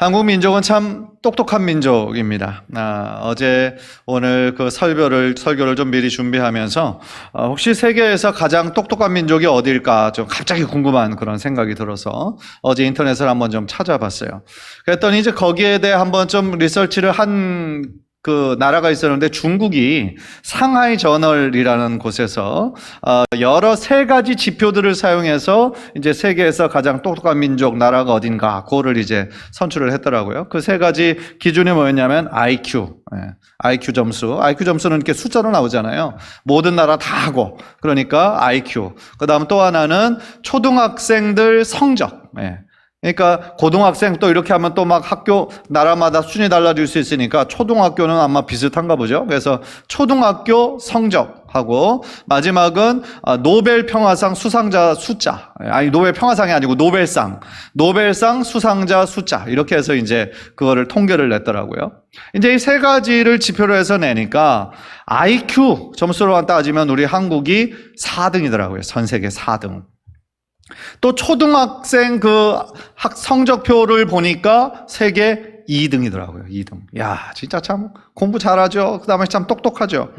한국 민족은 참 똑똑한 민족입니다. 아, 어제 오늘 그 설교를 설교를 좀 미리 준비하면서 어, 혹시 세계에서 가장 똑똑한 민족이 어디일까 좀 갑자기 궁금한 그런 생각이 들어서 어제 인터넷을 한번 좀 찾아봤어요. 그랬더니 이제 거기에 대해 한번 좀 리서치를 한 그 나라가 있었는데 중국이 상하이 저널이라는 곳에서 어, 여러 세 가지 지표들을 사용해서 이제 세계에서 가장 똑똑한 민족 나라가 어딘가 그거를 이제 선출을 했더라고요. 그 세 가지 기준이 뭐였냐면 IQ, 예, IQ 점수. IQ 점수는 이렇게 숫자로 나오잖아요. 모든 나라 다 하고 그러니까 IQ. 그 다음 또 하나는 초등학생들 성적. 예. 그러니까 고등학생 또 이렇게 하면 또 막 학교 나라마다 수준이 달라질 수 있으니까 초등학교는 아마 비슷한가 보죠. 그래서 초등학교 성적하고 마지막은 아, 노벨 평화상 수상자 숫자. 아니 노벨 평화상이 아니고 노벨상. 노벨상 수상자 숫자. 이렇게 해서 이제 그거를 통계를 냈더라고요. 이제 이 세 가지를 지표로 해서 내니까 IQ 점수로만 따지면 우리 한국이 4등이더라고요. 전 세계 4등. 또 초등학생 그 학 성적표를 보니까 세계 2등이더라고요. 2등. 야, 진짜 참 공부 잘하죠. 그다음에 참 똑똑하죠.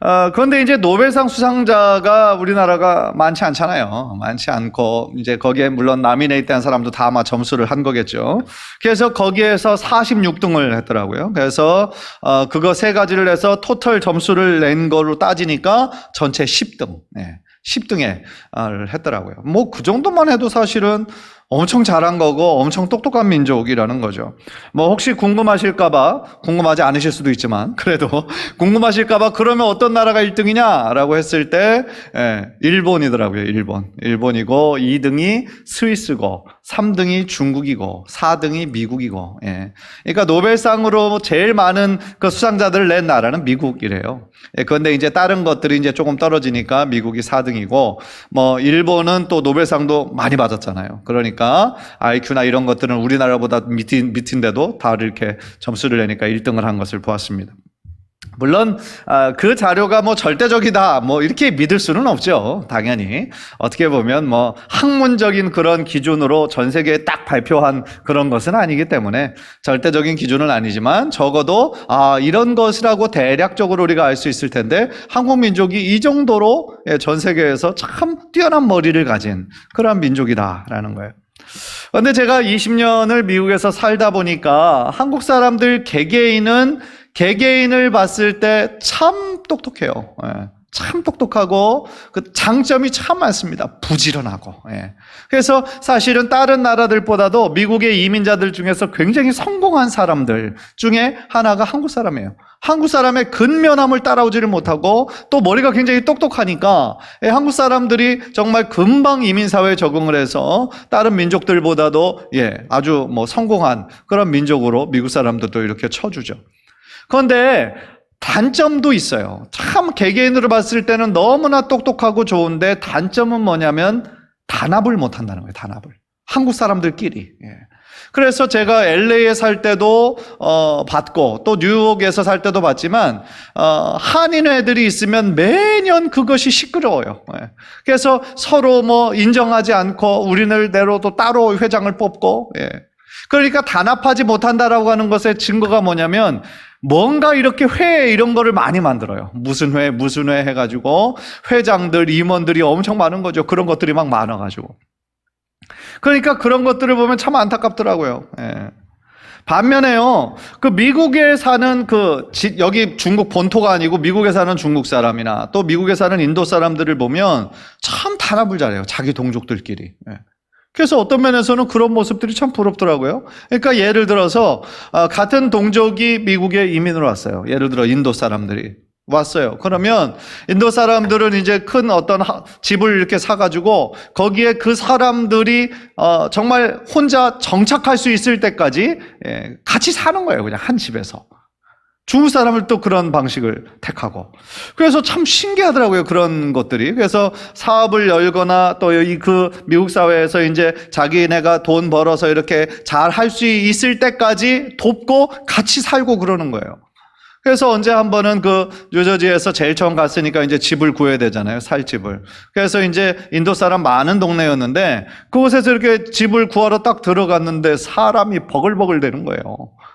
어, 그런데 이제 노벨상 수상자가 우리나라가 많지 않잖아요. 많지 않고, 이제 거기에 물론 나미네이트한 사람도 다 아마 점수를 한 거겠죠. 그래서 거기에서 46등을 했더라고요. 그래서, 어, 그거 세 가지를 해서 토탈 점수를 낸 거로 따지니까 전체 10등. 네. 10등에 했더라고요. 뭐 그 정도만 해도 사실은 엄청 잘한 거고 엄청 똑똑한 민족이라는 거죠. 뭐 혹시 궁금하실까봐 궁금하지 않으실 수도 있지만 그래도 궁금하실까봐 그러면 어떤 나라가 1등이냐라고 했을 때 예, 일본이더라고요. 일본. 일본이고 2등이 스위스고 3등이 중국이고 4등이 미국이고. 예. 그러니까 노벨상으로 제일 많은 그 수상자들을 낸 나라는 미국이래요. 예, 그런데 이제 다른 것들이 이제 조금 떨어지니까 미국이 4등이고 뭐 일본은 또 노벨상도 많이 받았잖아요. 그러니까 IQ나 이런 것들은 우리나라보다 밑인, 밑인데도 다 이렇게 점수를 내니까 1등을 한 것을 보았습니다. 물론 아, 그 자료가 뭐 절대적이다 뭐 이렇게 믿을 수는 없죠 당연히 어떻게 보면 뭐 학문적인 그런 기준으로 전 세계에 딱 발표한 그런 것은 아니기 때문에 절대적인 기준은 아니지만 적어도 아 이런 것이라고 대략적으로 우리가 알 수 있을 텐데 한국 민족이 이 정도로 예, 전 세계에서 참 뛰어난 머리를 가진 그런 민족이다라는 거예요. 그런데 제가 20년을 미국에서 살다 보니까 한국 사람들 개개인은 개개인을 봤을 때 참 똑똑해요. 예. 참 똑똑하고 그 장점이 참 많습니다. 부지런하고. 예. 그래서 사실은 다른 나라들보다도 미국의 이민자들 중에서 굉장히 성공한 사람들 중에 하나가 한국 사람이에요. 한국 사람의 근면함을 따라오지를 못하고 또 머리가 굉장히 똑똑하니까 예, 한국 사람들이 정말 금방 이민 사회에 적응을 해서 다른 민족들보다도 예, 아주 뭐 성공한 그런 민족으로 미국 사람들도 이렇게 쳐주죠. 그런데 단점도 있어요. 참 개개인으로 봤을 때는 너무나 똑똑하고 좋은데 단점은 뭐냐면 단합을 못 한다는 거예요. 단합을. 한국 사람들끼리. 예. 그래서 제가 LA에 살 때도 어, 봤고 또 뉴욕에서 살 때도 봤지만 어, 한인 애들이 있으면 매년 그것이 시끄러워요. 예. 그래서 서로 뭐 인정하지 않고 우리들대로도 따로 회장을 뽑고 예. 그러니까 단합하지 못한다라고 하는 것의 증거가 뭐냐면 뭔가 이렇게 회 이런 거를 많이 만들어요. 무슨 회, 무슨 회 해가지고 회장들, 임원들이 엄청 많은 거죠. 그런 것들이 막 많아가지고. 그러니까 그런 것들을 보면 참 안타깝더라고요. 예. 반면에요, 그 미국에 사는 그, 지- 여기 중국 본토가 아니고 미국에 사는 중국 사람이나 또 미국에 사는 인도 사람들을 보면 참 단합을 잘해요. 자기 동족들끼리. 예. 그래서 어떤 면에서는 그런 모습들이 참 부럽더라고요. 그러니까 예를 들어서 어, 같은 동족이 미국에 이민을 왔어요. 예를 들어 인도 사람들이 왔어요. 그러면 인도 사람들은 이제 큰 어떤 하- 집을 이렇게 사가지고 거기에 그 사람들이 어, 정말 혼자 정착할 수 있을 때까지 예, 같이 사는 거예요. 그냥 한 집에서. 중국 사람을 또 그런 방식을 택하고. 그래서 참 신기하더라고요. 그런 것들이. 그래서 사업을 열거나 또 이 그 미국 사회에서 이제 자기네가 돈 벌어서 이렇게 잘 할 수 있을 때까지 돕고 같이 살고 그러는 거예요. 그래서 언제 한 번은 그 유저지에서 제일 처음 갔으니까 이제 집을 구해야 되잖아요. 살 집을. 그래서 이제 인도 사람 많은 동네였는데 그곳에서 이렇게 집을 구하러 딱 들어갔는데 사람이 버글버글 되는 거예요.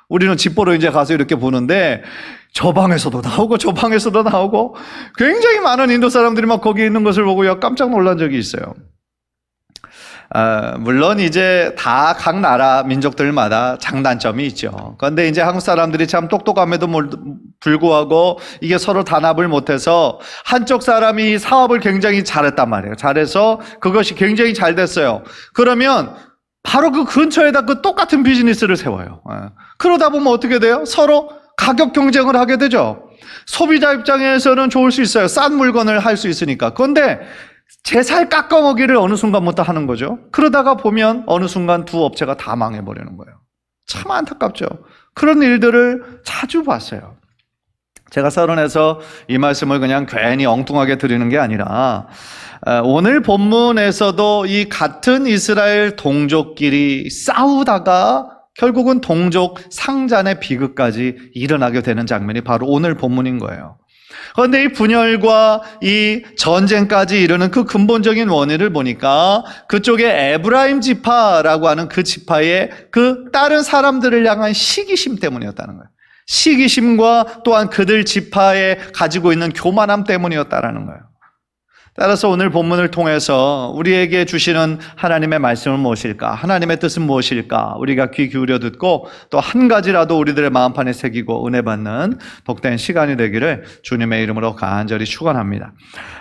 우리는 집 보러 이제 가서 이렇게 보는데 저 방에서도 나오고 저 방에서도 나오고 굉장히 많은 인도 사람들이 막 거기 있는 것을 보고 야 깜짝 놀란 적이 있어요. 아, 물론 이제 다 각 나라 민족들마다 장단점이 있죠. 그런데 이제 한국 사람들이 참 똑똑함에도 몰- 불구하고 이게 서로 단합을 못해서 한쪽 사람이 사업을 굉장히 잘했단 말이에요. 잘해서 그것이 굉장히 잘 됐어요. 그러면 바로 그 근처에다 그 똑같은 비즈니스를 세워요. 예. 그러다 보면 어떻게 돼요? 서로 가격 경쟁을 하게 되죠. 소비자 입장에서는 좋을 수 있어요. 싼 물건을 할 수 있으니까. 그런데 제 살 깎아먹기를 어느 순간부터 하는 거죠. 그러다가 보면 어느 순간 두 업체가 다 망해버리는 거예요. 참 안타깝죠. 그런 일들을 자주 봤어요. 제가 서론에서 이 말씀을 그냥 괜히 엉뚱하게 드리는 게 아니라 어, 오늘 본문에서도 이 같은 이스라엘 동족끼리 싸우다가 결국은 동족 상잔의 비극까지 일어나게 되는 장면이 바로 오늘 본문인 거예요. 그런데 이 분열과 이 전쟁까지 이르는 그 근본적인 원인을 보니까 그쪽에 에브라임 지파라고 하는 그 지파의 그 다른 사람들을 향한 시기심 때문이었다는 거예요. 시기심과 또한 그들 지파에 가지고 있는 교만함 때문이었다라는 거예요. 따라서 오늘 본문을 통해서 우리에게 주시는 하나님의 말씀은 무엇일까? 하나님의 뜻은 무엇일까? 우리가 귀 기울여 듣고 또 한 가지라도 우리들의 마음판에 새기고 은혜 받는 복된 시간이 되기를 주님의 이름으로 간절히 축원합니다.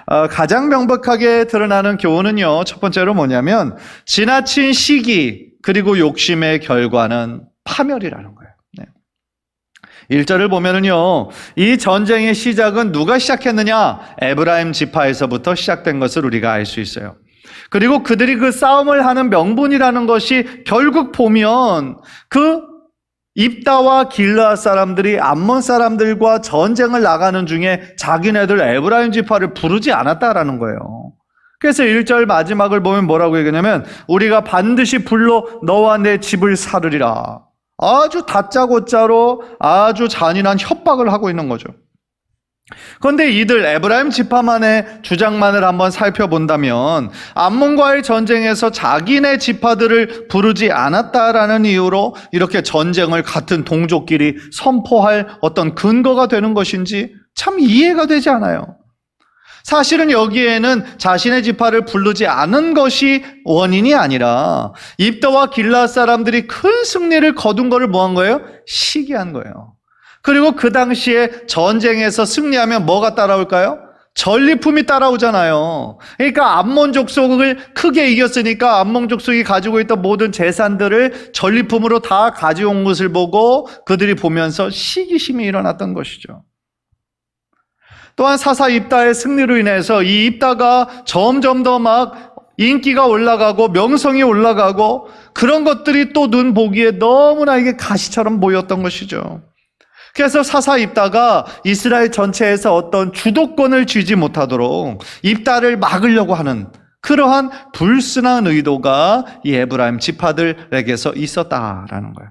어, 가장 명백하게 드러나는 교훈은요. 첫 번째로 뭐냐면 지나친 시기 그리고 욕심의 결과는 파멸이라는 거예요. 네. 1절을 보면은요, 이 전쟁의 시작은 누가 시작했느냐? 에브라임 지파에서부터 시작된 것을 우리가 알 수 있어요. 그리고 그들이 그 싸움을 하는 명분이라는 것이 결국 보면 그 입다와 길라 사람들이 암몬 사람들과 전쟁을 나가는 중에 자기네들 에브라임 지파를 부르지 않았다라는 거예요. 그래서 1절 마지막을 보면 뭐라고 얘기하냐면 우리가 반드시 불러 너와 내 집을 사르리라. 아주 다짜고짜로 아주 잔인한 협박을 하고 있는 거죠. 그런데 이들 에브라임 지파만의 주장만을 한번 살펴본다면 암몬과의 전쟁에서 자기네 지파들을 부르지 않았다라는 이유로 이렇게 전쟁을 같은 동족끼리 선포할 어떤 근거가 되는 것인지 참 이해가 되지 않아요. 사실은 여기에는 자신의 지파를 부르지 않은 것이 원인이 아니라 입더와 길라 사람들이 큰 승리를 거둔 것을 뭐한 거예요? 시기한 거예요. 그리고 그 당시에 전쟁에서 승리하면 뭐가 따라올까요? 전리품이 따라오잖아요. 그러니까 암몬 족속을 크게 이겼으니까 암몬 족속이 가지고 있던 모든 재산들을 전리품으로 다 가져온 것을 보고 그들이 보면서 시기심이 일어났던 것이죠. 또한 사사 입다의 승리로 인해서 이 입다가 점점 더 막 인기가 올라가고 명성이 올라가고 그런 것들이 또 눈 보기에 너무나 이게 가시처럼 보였던 것이죠. 그래서 사사 입다가 이스라엘 전체에서 어떤 주도권을 쥐지 못하도록 입다를 막으려고 하는 그러한 불순한 의도가 이 에브라임 지파들에게서 있었다라는 거예요.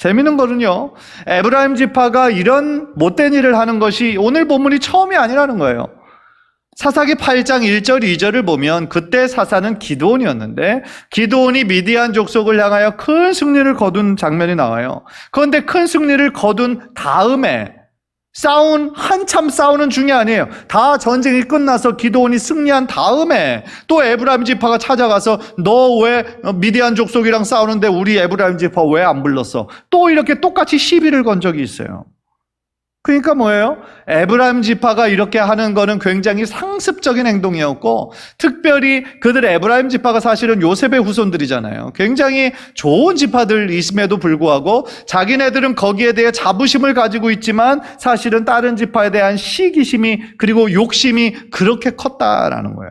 재미있는 거는요, 에브라임 지파가 이런 못된 일을 하는 것이 오늘 본문이 처음이 아니라는 거예요. 사사기 8장 1절, 2절을 보면 그때 사사는 기도원이었는데 기도원이 미디안 족속을 향하여 큰 승리를 거둔 장면이 나와요. 그런데 큰 승리를 거둔 다음에 싸운 한참 싸우는 중이 아니에요. 다 전쟁이 끝나서 기도원이 승리한 다음에 또 에브라임 지파가 찾아가서 너 왜 미디안 족속이랑 싸우는데 우리 에브라임 지파 왜 안 불렀어? 또 이렇게 똑같이 시비를 건 적이 있어요. 그러니까 뭐예요? 에브라임 지파가 이렇게 하는 거는 굉장히 상습적인 행동이었고 특별히 그들 에브라임 지파가 사실은 요셉의 후손들이잖아요. 굉장히 좋은 지파들이심에도 불구하고 자기네들은 거기에 대해 자부심을 가지고 있지만 사실은 다른 지파에 대한 시기심이 그리고 욕심이 그렇게 컸다라는 거예요.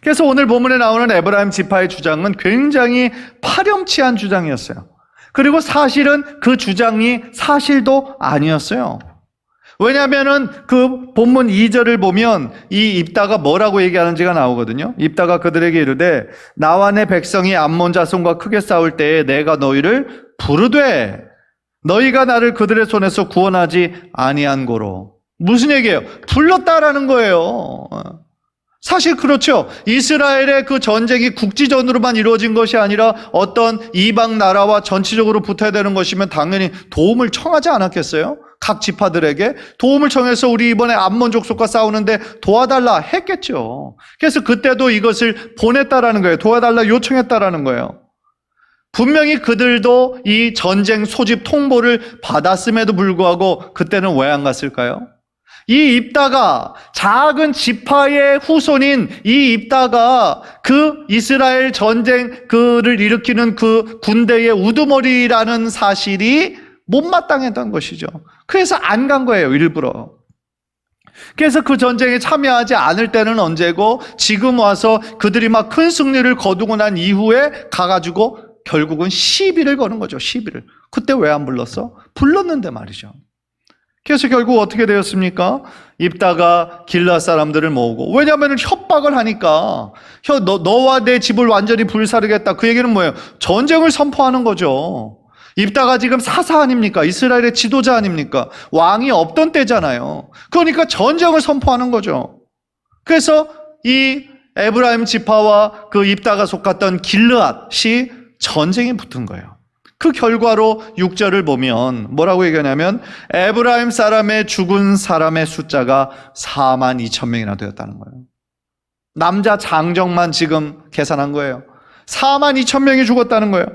그래서 오늘 본문에 나오는 에브라임 지파의 주장은 굉장히 파렴치한 주장이었어요. 그리고 사실은 그 주장이 사실도 아니었어요. 왜냐하면은 그 본문 2절을 보면 이 입다가 뭐라고 얘기하는지가 나오거든요. 입다가 그들에게 이르되 나와 내 백성이 암몬 자손과 크게 싸울 때에 내가 너희를 부르되 너희가 나를 그들의 손에서 구원하지 아니한 고로. 무슨 얘기예요? 불렀다라는 거예요. 사실 그렇죠. 이스라엘의 그 전쟁이 국지전으로만 이루어진 것이 아니라 어떤 이방 나라와 전체적으로 붙어야 되는 것이면 당연히 도움을 청하지 않았겠어요? 각 지파들에게 도움을 청해서 우리 이번에 암몬 족속과 싸우는데 도와달라 했겠죠. 그래서 그때도 이것을 보냈다라는 거예요. 도와달라 요청했다라는 거예요. 분명히 그들도 이 전쟁 소집 통보를 받았음에도 불구하고 그때는 왜 안 갔을까요? 이 입다가 작은 지파의 후손인 이 입다가 그 이스라엘 전쟁 그를 일으키는 그 군대의 우두머리라는 사실이 못마땅했던 것이죠. 그래서 안 간 거예요, 일부러. 그래서 그 전쟁에 참여하지 않을 때는 언제고 지금 와서 그들이 막 큰 승리를 거두고 난 이후에 가가지고 결국은 시비를 거는 거죠, 시비를. 그때 왜 안 불렀어? 불렀는데 말이죠. 그래서 결국 어떻게 되었습니까? 입다가 길라 사람들을 모으고 왜냐하면 협박을 하니까 혀, 너, 너와 내 집을 완전히 불사르겠다 그 얘기는 뭐예요? 전쟁을 선포하는 거죠. 입다가 지금 사사 아닙니까? 이스라엘의 지도자 아닙니까? 왕이 없던 때잖아요. 그러니까 전쟁을 선포하는 거죠. 그래서 이 에브라임 지파와 그 입다가 속았던 길르앗이 전쟁이 붙은 거예요. 그 결과로 6절을 보면 뭐라고 얘기하냐면 에브라임 사람의 죽은 사람의 숫자가 4만 2천 명이나 되었다는 거예요. 남자 장정만 지금 계산한 거예요. 4만 2천 명이 죽었다는 거예요.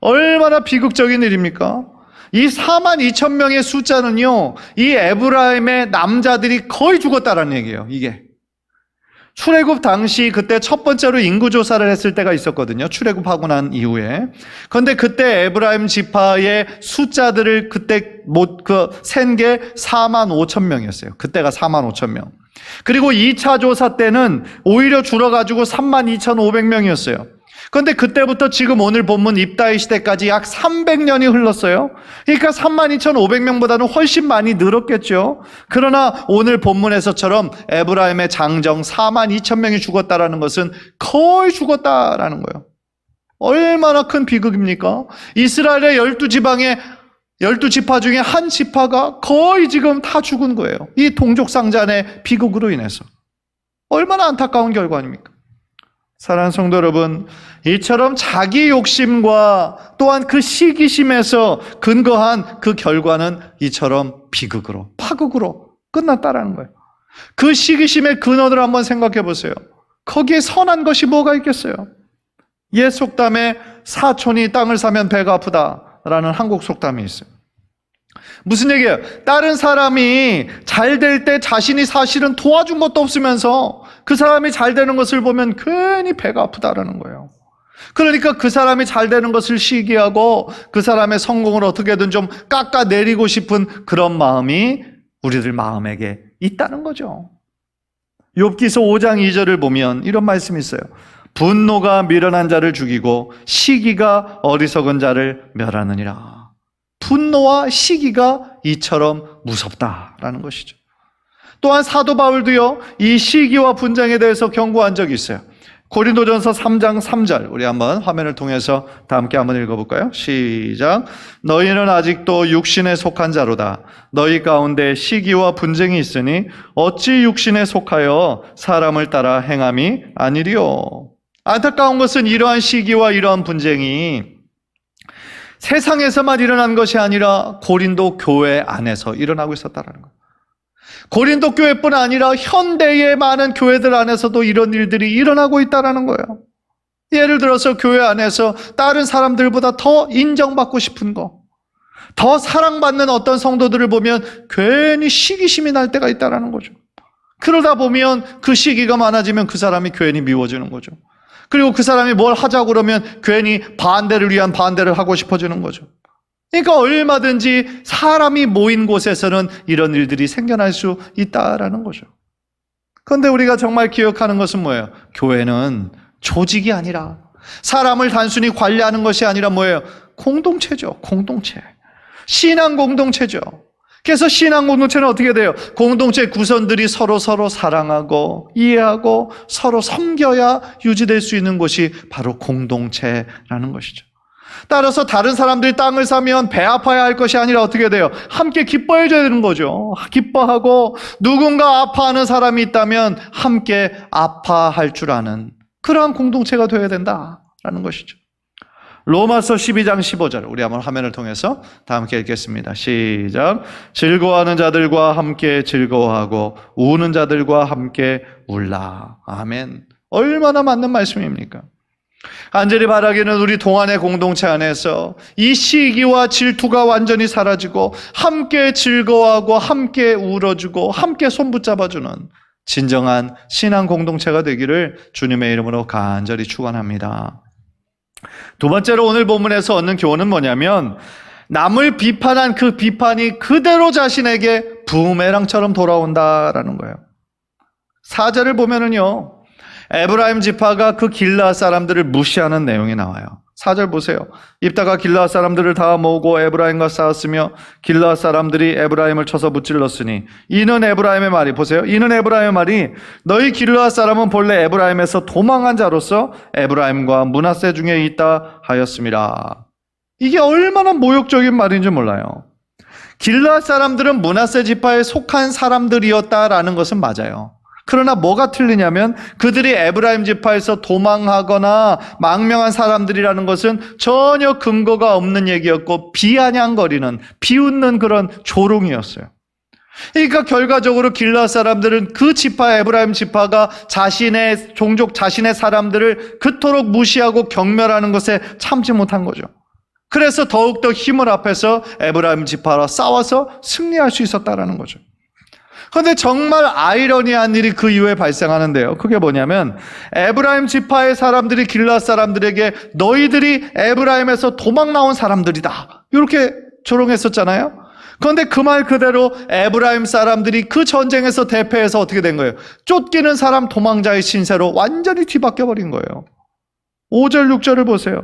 얼마나 비극적인 일입니까? 이 4만 2천 명의 숫자는요, 이 에브라임의 남자들이 거의 죽었다라는 얘기예요, 이게. 출애굽 당시 그때 첫 번째로 인구 조사를 했을 때가 있었거든요. 출애굽하고 난 이후에. 그런데 그때 에브라임 지파의 숫자들을 그때 못그센게 4만 5천 명이었어요. 그때가 4만 5천 명. 그리고 2차 조사 때는 오히려 줄어가지고 3만 2,500명이었어요. 그런데 그때부터 지금 오늘 본문 입다의 시대까지 약 300년이 흘렀어요. 그러니까 32,500명보다는 훨씬 많이 늘었겠죠. 그러나 오늘 본문에서처럼 에브라임의 장정 4만 2천 명이 죽었다라는 것은 거의 죽었다라는 거예요. 얼마나 큰 비극입니까? 이스라엘의 열두 지방의 열두 지파 중에 한 지파가 거의 지금 다 죽은 거예요. 이 동족상잔의 비극으로 인해서. 얼마나 안타까운 결과 아닙니까? 사랑하는 성도 여러분, 이처럼 자기 욕심과 또한 그 시기심에서 근거한 그 결과는 이처럼 비극으로, 파극으로 끝났다라는 거예요. 그 시기심의 근원을 한번 생각해 보세요. 거기에 선한 것이 뭐가 있겠어요? 옛 속담에 사촌이 땅을 사면 배가 아프다라는 한국 속담이 있어요. 무슨 얘기예요? 다른 사람이 잘 될 때 자신이 사실은 도와준 것도 없으면서 그 사람이 잘 되는 것을 보면 괜히 배가 아프다라는 거예요. 그러니까 그 사람이 잘 되는 것을 시기하고 그 사람의 성공을 어떻게든 좀 깎아내리고 싶은 그런 마음이 우리들 마음에게 있다는 거죠. 욥기서 5장 2절을 보면 이런 말씀이 있어요. 분노가 미련한 자를 죽이고 시기가 어리석은 자를 멸하느니라. 분노와 시기가 이처럼 무섭다라는 것이죠. 또한 사도 바울도요, 이 시기와 분쟁에 대해서 경고한 적이 있어요. 고린도전서 3장 3절 우리 한번 화면을 통해서 다 함께 한번 읽어볼까요? 시작. 너희는 아직도 육신에 속한 자로다. 너희 가운데 시기와 분쟁이 있으니 어찌 육신에 속하여 사람을 따라 행함이 아니리요. 안타까운 것은 이러한 시기와 이러한 분쟁이 세상에서만 일어난 것이 아니라 고린도 교회 안에서 일어나고 있었다라는 거예요. 고린도 교회뿐 아니라 현대의 많은 교회들 안에서도 이런 일들이 일어나고 있다라는 거예요. 예를 들어서 교회 안에서 다른 사람들보다 더 인정받고 싶은 거, 더 사랑받는 어떤 성도들을 보면 괜히 시기심이 날 때가 있다라는 거죠. 그러다 보면 그 시기가 많아지면 그 사람이 괜히 미워지는 거죠. 그리고 그 사람이 뭘 하자고 그러면 괜히 반대를 위한 반대를 하고 싶어지는 거죠. 그러니까 얼마든지 사람이 모인 곳에서는 이런 일들이 생겨날 수 있다라는 거죠. 그런데 우리가 정말 기억하는 것은 뭐예요? 교회는 조직이 아니라 사람을 단순히 관리하는 것이 아니라 뭐예요? 공동체죠. 공동체. 신앙 공동체죠. 그래서 신앙 공동체는 어떻게 돼요? 공동체 구성들이 서로 서로 사랑하고 이해하고 서로 섬겨야 유지될 수 있는 곳이 바로 공동체라는 것이죠. 따라서 다른 사람들이 땅을 사면 배 아파야 할 것이 아니라 어떻게 돼요? 함께 기뻐해 줘야 되는 거죠. 기뻐하고 누군가 아파하는 사람이 있다면 함께 아파할 줄 아는 그러한 공동체가 되어야 된다라는 것이죠. 로마서 12장 15절 우리 한번 화면을 통해서 다 함께 읽겠습니다. 시작. 즐거워하는 자들과 함께 즐거워하고 우는 자들과 함께 울라. 아멘. 얼마나 맞는 말씀입니까? 간절히 바라기는 우리 동안의 공동체 안에서 이 시기와 질투가 완전히 사라지고 함께 즐거워하고 함께 울어주고 함께 손붙잡아주는 진정한 신앙 공동체가 되기를 주님의 이름으로 간절히 축원합니다. 두 번째로 오늘 본문에서 얻는 교훈은 뭐냐면 남을 비판한 그 비판이 그대로 자신에게 부메랑처럼 돌아온다라는 거예요. 사절을 보면은요. 에브라임 지파가 그 길라 사람들을 무시하는 내용이 나와요. 사절 보세요. 입다가 길라 사람들을 다 모으고 에브라임과 싸웠으며 길라 사람들이 에브라임을 쳐서 무찔렀으니 이는 에브라임의 말이 보세요. 이는 에브라임의 말이 너희 길라 사람은 본래 에브라임에서 도망한 자로서 에브라임과 문하세 중에 있다 하였습니다. 이게 얼마나 모욕적인 말인지 몰라요. 길라 사람들은 문하세 지파에 속한 사람들이었다라는 것은 맞아요. 그러나 뭐가 틀리냐면 그들이 에브라임 지파에서 도망하거나 망명한 사람들이라는 것은 전혀 근거가 없는 얘기였고 비아냥거리는 비웃는 그런 조롱이었어요. 그러니까 결과적으로 길라 사람들은 그 지파 에브라임 지파가 자신의 종족 자신의 사람들을 그토록 무시하고 경멸하는 것에 참지 못한 거죠. 그래서 더욱더 힘을 합해서 에브라임 지파와 싸워서 승리할 수 있었다라는 거죠. 그런데 정말 아이러니한 일이 그 이후에 발생하는데요. 그게 뭐냐면 에브라임 지파의 사람들이 길라 사람들에게 너희들이 에브라임에서 도망 나온 사람들이다. 이렇게 조롱했었잖아요. 그런데 그 말 그대로 에브라임 사람들이 그 전쟁에서 대패해서 어떻게 된 거예요? 쫓기는 사람 도망자의 신세로 완전히 뒤바뀌어 버린 거예요. 5절 6절을 보세요.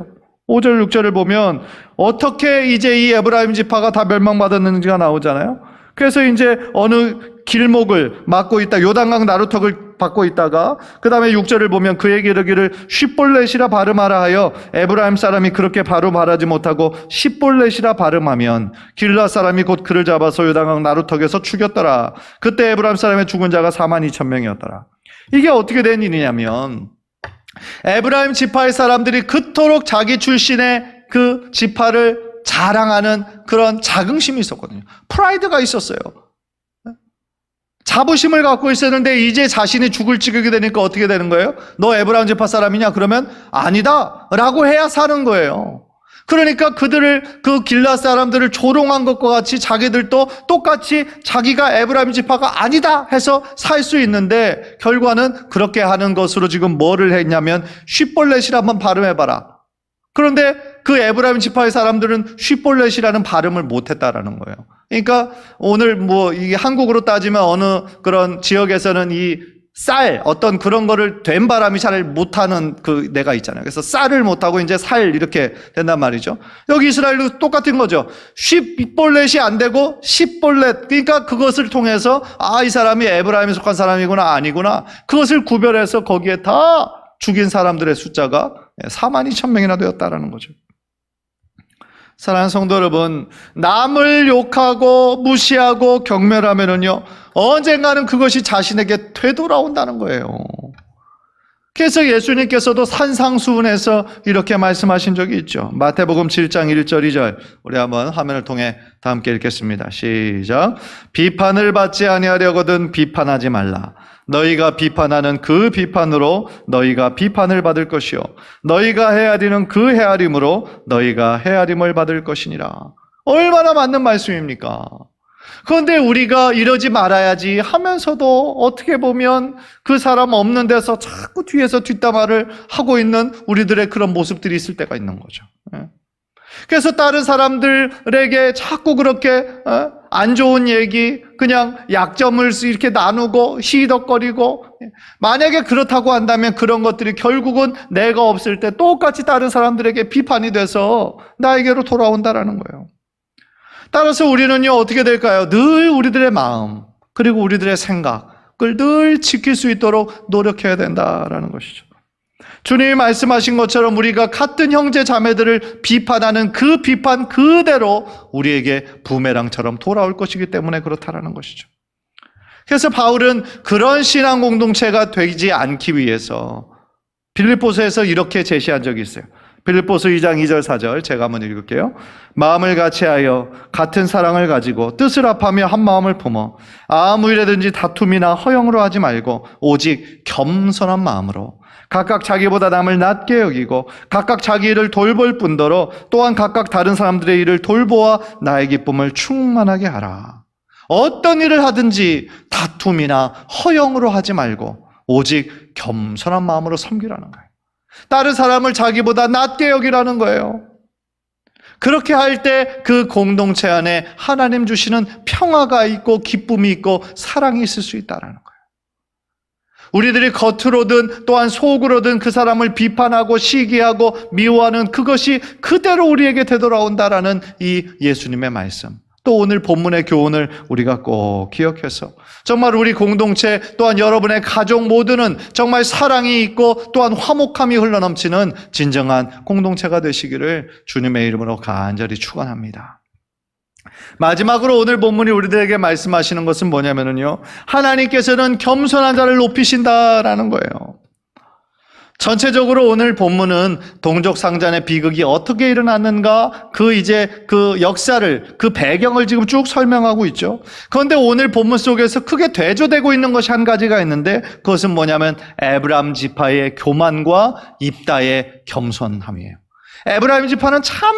5절 6절을 보면 어떻게 이제 이 에브라임 지파가 다 멸망받았는지가 나오잖아요. 그래서 이제 어느 길목을 막고 있다. 요단강 나루턱을 받고 있다가 그 다음에 6절을 보면 그에게 이르기를 쉽볼렛이라 발음하라 하여 에브라임 사람이 그렇게 바로 말하지 못하고 십볼렛이라 발음하면 길라 사람이 곧 그를 잡아서 요단강 나루턱에서 죽였더라. 그때 에브라임 사람의 죽은 자가 4만 2천 명이었더라. 이게 어떻게 된 일이냐면 에브라임 지파의 사람들이 그토록 자기 출신의 그 지파를 자랑하는 그런 자긍심이 있었거든요. 프라이드가 있었어요. 자부심을 갖고 있었는데 이제 자신이 죽을 지경이 되니까 어떻게 되는 거예요? 너 에브라임 지파 사람이냐? 그러면 아니다. 라고 해야 사는 거예요. 그러니까 그들을 그 길라 사람들을 조롱한 것과 같이 자기들도 똑같이 자기가 에브라임 지파가 아니다 해서 살 수 있는데 결과는 그렇게 하는 것으로 지금 뭐를 했냐면 쉽볼렛이라 한번 발음해 봐라. 그런데 그 에브라임 지파의 사람들은 쉽볼렛이라는 발음을 못했다라는 거예요. 그러니까 오늘 뭐 이게 한국으로 따지면 어느 그런 지역에서는 이 쌀 어떤 그런 거를 된 바람이 잘 못하는 그 내가 있잖아요. 그래서 쌀을 못하고 이제 살 이렇게 된단 말이죠. 여기 이스라엘도 똑같은 거죠. 쉽볼렛이 안 되고 십볼렛 그러니까 그것을 통해서 아 이 사람이 에브라임에 속한 사람이구나 아니구나 그것을 구별해서 거기에 다 죽인 사람들의 숫자가 4만 2천 명이나 되었다라는 거죠. 사랑하는 성도 여러분, 남을 욕하고 무시하고 경멸하면은요, 언젠가는 그것이 자신에게 되돌아온다는 거예요. 그래서 예수님께서도 산상수훈에서 이렇게 말씀하신 적이 있죠. 마태복음 7장 1절 2절. 우리 한번 화면을 통해 다 함께 읽겠습니다. 시작. 비판을 받지 아니하려거든 비판하지 말라. 너희가 비판하는 그 비판으로 너희가 비판을 받을 것이요. 너희가 헤아리는 그 헤아림으로 너희가 헤아림을 받을 것이니라. 얼마나 맞는 말씀입니까? 그런데 우리가 이러지 말아야지 하면서도 어떻게 보면 그 사람 없는 데서 자꾸 뒤에서 뒷담화를 하고 있는 우리들의 그런 모습들이 있을 때가 있는 거죠. 예. 그래서 다른 사람들에게 자꾸 그렇게 어, 안 좋은 얘기, 그냥 약점을 이렇게 나누고 시덕거리고 만약에 그렇다고 한다면 그런 것들이 결국은 내가 없을 때 똑같이 다른 사람들에게 비판이 돼서 나에게로 돌아온다라는 거예요. 따라서 우리는요, 어떻게 될까요? 늘 우리들의 마음, 그리고 우리들의 생각을 늘 지킬 수 있도록 노력해야 된다라는 것이죠. 주님이 말씀하신 것처럼 우리가 같은 형제 자매들을 비판하는 그 비판 그대로 우리에게 부메랑처럼 돌아올 것이기 때문에 그렇다라는 것이죠. 그래서 바울은 그런 신앙 공동체가 되지 않기 위해서 빌립보서에서 이렇게 제시한 적이 있어요. 빌립보서 2장 2절 4절 제가 한번 읽을게요. 마음을 같이하여 같은 사랑을 가지고 뜻을 합하며 한 마음을 품어 아무 일에든지 다툼이나 허영으로 하지 말고 오직 겸손한 마음으로 각각 자기보다 남을 낮게 여기고 각각 자기 일을 돌볼 뿐더러 또한 각각 다른 사람들의 일을 돌보아 나의 기쁨을 충만하게 하라. 어떤 일을 하든지 다툼이나 허영으로 하지 말고 오직 겸손한 마음으로 섬기라는 거예요. 다른 사람을 자기보다 낮게 여기라는 거예요. 그렇게 할 때 그 공동체 안에 하나님 주시는 평화가 있고 기쁨이 있고 사랑이 있을 수 있다는 거예요. 우리들이 겉으로든 또한 속으로든 그 사람을 비판하고 시기하고 미워하는 그것이 그대로 우리에게 되돌아온다라는 이 예수님의 말씀. 또 오늘 본문의 교훈을 우리가 꼭 기억해서 정말 우리 공동체 또한 여러분의 가족 모두는 정말 사랑이 있고 또한 화목함이 흘러넘치는 진정한 공동체가 되시기를 주님의 이름으로 간절히 축원합니다. 마지막으로 오늘 본문이 우리들에게 말씀하시는 것은 뭐냐면요. 하나님께서는 겸손한 자를 높이신다라는 거예요. 전체적으로 오늘 본문은 동족 상잔의 비극이 어떻게 일어났는가 그 이제 그 역사를 그 배경을 지금 쭉 설명하고 있죠. 그런데 오늘 본문 속에서 크게 대조되고 있는 것이 한 가지가 있는데 그것은 뭐냐면 에브람 지파의 교만과 입다의 겸손함이에요. 에브라임 지파는 참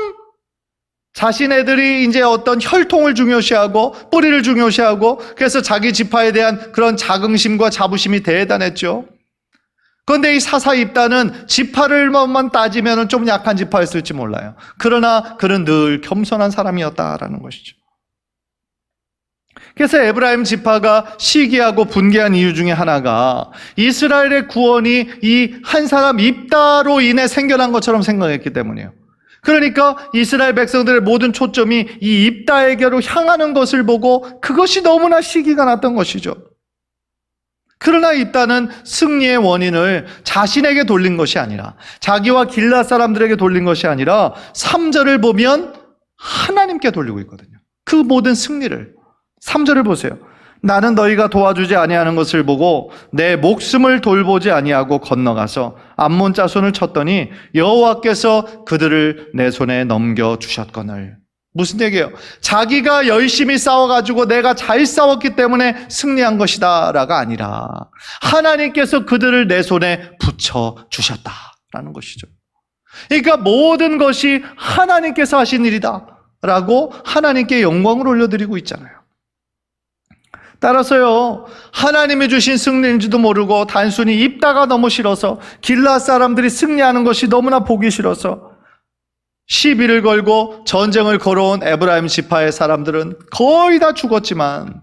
자신애들이 이제 어떤 혈통을 중요시하고 뿌리를 중요시하고 그래서 자기 지파에 대한 그런 자긍심과 자부심이 대단했죠. 그런데 이 사사 입단은 지파를만 따지면 좀 약한 지파였을지 몰라요. 그러나 그는 늘 겸손한 사람이었다라는 것이죠. 그래서 에브라임 지파가 시기하고 분개한 이유 중에 하나가 이스라엘의 구원이 이 한 사람 입다로 인해 생겨난 것처럼 생각했기 때문이에요. 그러니까 이스라엘 백성들의 모든 초점이 이 입다에게로 향하는 것을 보고 그것이 너무나 시기가 났던 것이죠. 그러나 입다는 승리의 원인을 자신에게 돌린 것이 아니라 자기와 길라 사람들에게 돌린 것이 아니라 3절을 보면 하나님께 돌리고 있거든요. 그 모든 승리를 3절을 보세요. 나는 너희가 도와주지 아니하는 것을 보고 내 목숨을 돌보지 아니하고 건너가서 암몬 자손을 쳤더니 여호와께서 그들을 내 손에 넘겨 주셨거늘. 무슨 얘기예요? 자기가 열심히 싸워가지고 내가 잘 싸웠기 때문에 승리한 것이다 라가 아니라 하나님께서 그들을 내 손에 붙여 주셨다 라는 것이죠. 그러니까 모든 것이 하나님께서 하신 일이다 라고 하나님께 영광을 올려드리고 있잖아요. 따라서요, 하나님이 주신 승리인지도 모르고 단순히 입다가 너무 싫어서 길라 사람들이 승리하는 것이 너무나 보기 싫어서 시비를 걸고 전쟁을 걸어온 에브라임 지파의 사람들은 거의 다 죽었지만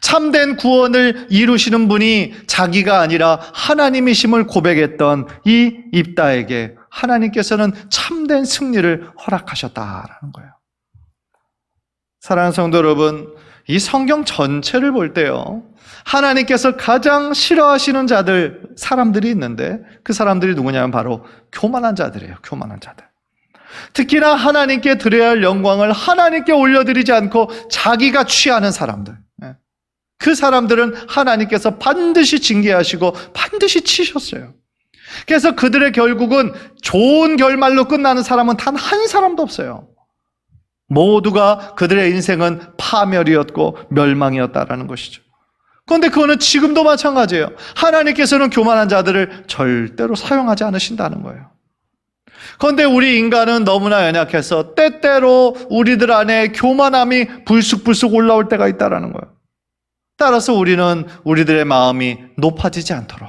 참된 구원을 이루시는 분이 자기가 아니라 하나님이심을 고백했던 이 입다에게 하나님께서는 참된 승리를 허락하셨다라는 거예요. 사랑하는 성도 여러분, 이 성경 전체를 볼 때요. 하나님께서 가장 싫어하시는 자들, 사람들이 있는데 그 사람들이 누구냐면 바로 교만한 자들이에요. 교만한 자들. 특히나 하나님께 드려야 할 영광을 하나님께 올려드리지 않고 자기가 취하는 사람들. 예. 그 사람들은 하나님께서 반드시 징계하시고 반드시 치셨어요. 그래서 그들의 결국은 좋은 결말로 끝나는 사람은 단 한 사람도 없어요. 모두가 그들의 인생은 파멸이었고 멸망이었다라는 것이죠. 그런데 그거는 지금도 마찬가지예요. 하나님께서는 교만한 자들을 절대로 사용하지 않으신다는 거예요. 그런데 우리 인간은 너무나 연약해서 때때로 우리들 안에 교만함이 불쑥불쑥 올라올 때가 있다라는 거예요. 따라서 우리는 우리들의 마음이 높아지지 않도록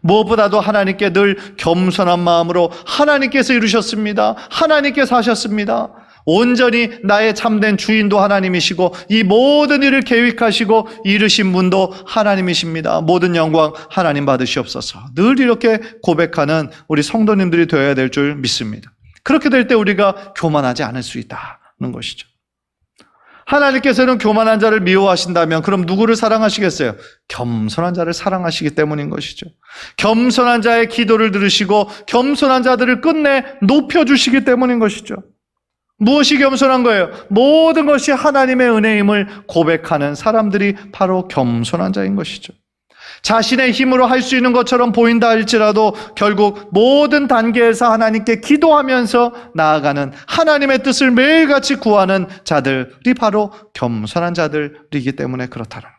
무엇보다도 하나님께 늘 겸손한 마음으로 하나님께서 이루셨습니다. 하나님께서 하셨습니다. 온전히 나의 참된 주인도 하나님이시고 이 모든 일을 계획하시고 이루신 분도 하나님이십니다. 모든 영광 하나님 받으시옵소서. 늘 이렇게 고백하는 우리 성도님들이 되어야 될 줄 믿습니다. 그렇게 될 때 우리가 교만하지 않을 수 있다는 것이죠. 하나님께서는 교만한 자를 미워하신다면 그럼 누구를 사랑하시겠어요? 겸손한 자를 사랑하시기 때문인 것이죠. 겸손한 자의 기도를 들으시고 겸손한 자들을 끝내 높여주시기 때문인 것이죠. 무엇이 겸손한 거예요? 모든 것이 하나님의 은혜임을 고백하는 사람들이 바로 겸손한 자인 것이죠. 자신의 힘으로 할 수 있는 것처럼 보인다 할지라도 결국 모든 단계에서 하나님께 기도하면서 나아가는 하나님의 뜻을 매일같이 구하는 자들이 바로 겸손한 자들이기 때문에 그렇다는 거예요.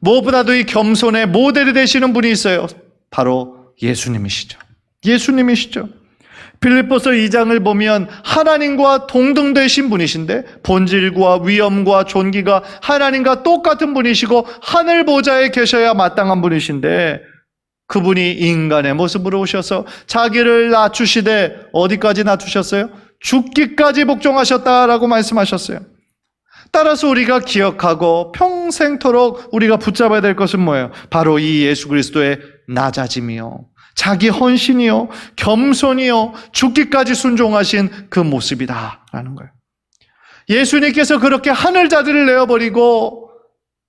무엇보다도 이 겸손의 모델이 되시는 분이 있어요. 바로 예수님이시죠. 예수님이시죠. 빌립보서 2장을 보면 하나님과 동등되신 분이신데 본질과 위엄과 존귀가 하나님과 똑같은 분이시고 하늘 보좌에 계셔야 마땅한 분이신데 그분이 인간의 모습으로 오셔서 자기를 낮추시되 어디까지 낮추셨어요? 죽기까지 복종하셨다라고 말씀하셨어요. 따라서 우리가 기억하고 평생토록 우리가 붙잡아야 될 것은 뭐예요? 바로 이 예수 그리스도의 낮아짐이요. 자기 헌신이요, 겸손이요, 죽기까지 순종하신 그 모습이다라는 거예요. 예수님께서 그렇게 하늘 자들을 내어버리고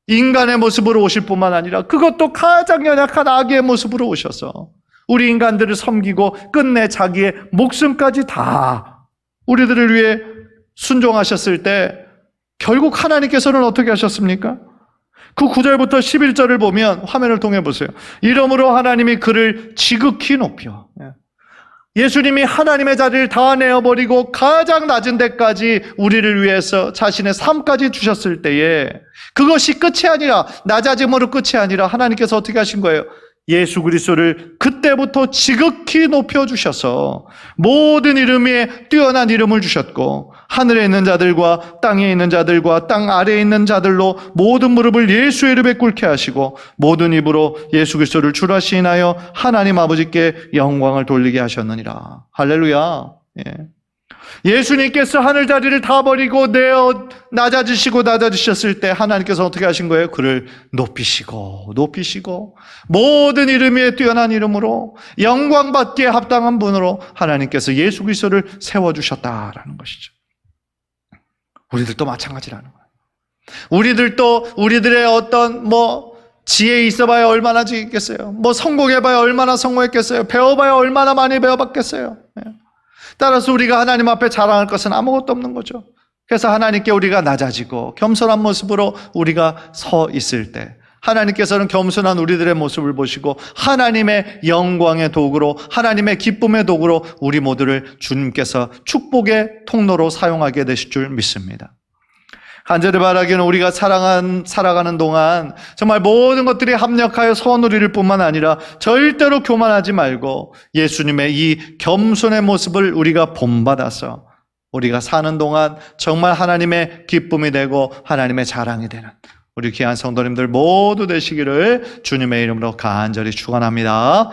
인간의 모습으로 오실 뿐만 아니라 그것도 가장 연약한 아기의 모습으로 오셔서 우리 인간들을 섬기고 끝내 자기의 목숨까지 다 우리들을 위해 순종하셨을 때 결국 하나님께서는 어떻게 하셨습니까? 그 9절부터 11절을 보면 화면을 통해 보세요. 이러므로 하나님이 그를 지극히 높여. 예수님이 하나님의 자리를 다 내어버리고 가장 낮은 데까지 우리를 위해서 자신의 삶까지 주셨을 때에 그것이 끝이 아니라 낮아짐으로 끝이 아니라 하나님께서 어떻게 하신 거예요? 예수 그리스도를 그때부터 지극히 높여 주셔서 모든 이름에 뛰어난 이름을 주셨고 하늘에 있는 자들과 땅에 있는 자들과 땅 아래에 있는 자들로 모든 무릎을 예수의 이름에 꿇게 하시고 모든 입으로 예수 그리스도를 주라 시인하여 하나님 아버지께 영광을 돌리게 하셨느니라. 할렐루야. 예. 예수님께서 하늘 자리를 다 버리고 내어 낮아지시고 낮아지셨을 때 하나님께서 어떻게 하신 거예요? 그를 높이시고 높이시고 모든 이름에 뛰어난 이름으로 영광 받기에 합당한 분으로 하나님께서 예수 그리스도를 세워 주셨다라는 것이죠. 우리들도 마찬가지라는 거예요. 우리들도 우리들의 어떤 뭐 지혜 있어봐야 얼마나 지겠어요. 뭐 성공해봐야 얼마나 성공했겠어요. 배워봐야 얼마나 많이 배워봤겠어요. 예. 따라서 우리가 하나님 앞에 자랑할 것은 아무것도 없는 거죠. 그래서 하나님께 우리가 낮아지고 겸손한 모습으로 우리가 서 있을 때 하나님께서는 겸손한 우리들의 모습을 보시고 하나님의 영광의 도구로 하나님의 기쁨의 도구로 우리 모두를 주님께서 축복의 통로로 사용하게 되실 줄 믿습니다. 간절히 바라기는 우리가 살아간, 살아가는 동안 정말 모든 것들이 합력하여 이룰 뿐만 아니라 절대로 교만하지 말고 예수님의 이 겸손의 모습을 우리가 본받아서 우리가 사는 동안 정말 하나님의 기쁨이 되고 하나님의 자랑이 되는 우리 귀한 성도님들 모두 되시기를 주님의 이름으로 간절히 축원합니다.